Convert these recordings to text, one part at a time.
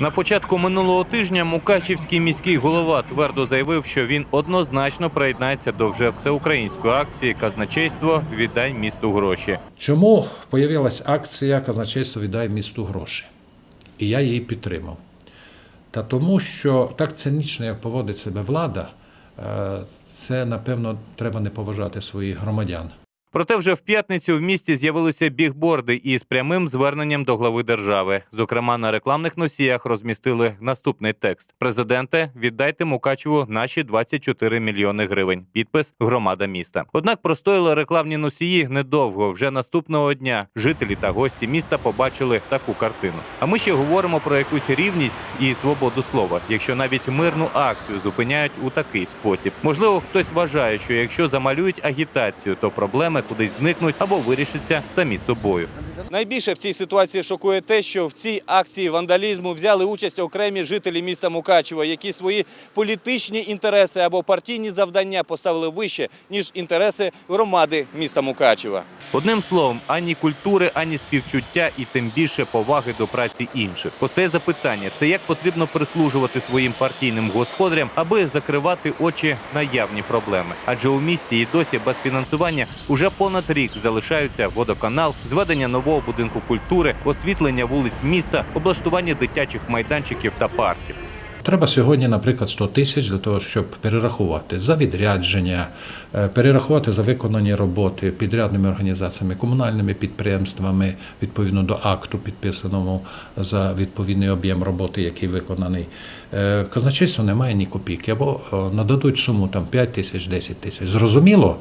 На початку минулого тижня Мукачівський міський голова твердо заявив, що він однозначно приєднається до вже всеукраїнської акції Казначейство віддай місту гроші. Чому появилась акція Казначейство віддай місту гроші? І я її підтримав. Та тому, що так цинічно, як поводить себе влада, е, це, напевно, треба не поважати своїх громадян. Проте вже в п'ятницю в місті з'явилися бігборди із прямим зверненням до глави держави. Зокрема, на рекламних носіях розмістили наступний текст: Президенте, віддайте Мукачеву наші 24 мільйони гривень. Підпис громада міста. Однак простояли рекламні носії недовго. Вже наступного дня жителі та гості міста побачили таку картину. А ми ще говоримо про якусь рівність і свободу слова, якщо навіть мирну акцію зупиняють у такий спосіб. Можливо, хтось вважає, що якщо замалюють агітацію, то проблеми кудись зникнуть або вирішаться самі собою. Найбільше в цій ситуації шокує те, що в цій акції вандалізму взяли участь окремі жителі міста Мукачева, які свої політичні інтереси або партійні завдання поставили вище ніж інтереси громади міста Мукачева. Одним словом, ані культури, ані співчуття, і тим більше поваги до праці інших. Постає запитання: це як потрібно прислужувати своїм партійним господарям, аби закривати очі на явні проблеми. Адже у місті і досі без фінансування уже понад рік залишаються водоканал, зведення нового будинку культури, освітлення вулиць міста, облаштування дитячих майданчиків та парків. Треба сьогодні, наприклад, 100 тисяч для того, щоб перерахувати за відрядження, е, перерахувати за виконані роботи підрядними організаціями, комунальними підприємствами відповідно до акту, підписаного за відповідний об'єм роботи, який виконаний. Е, Казначейство не має ні копійки, або е, нададуть суму там 5 тисяч, 10 тисяч. Зрозуміло.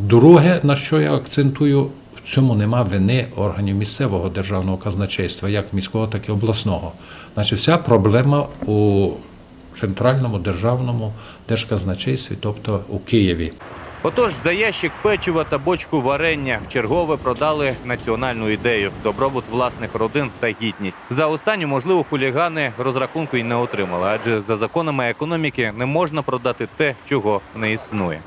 Друге, на що я акцентую, в цьому нема вини органів місцевого державного казначейства, як міського, так і обласного. Значить, вся проблема у центральному державному держказначействі, тобто у Києві. Отож, за ящик печива та бочку варення в чергове продали національну ідею добробут власних родин та гідність. За останню, можливо, хулігани розрахунку й не отримали, адже за законами економіки не можна продати те, чого не існує.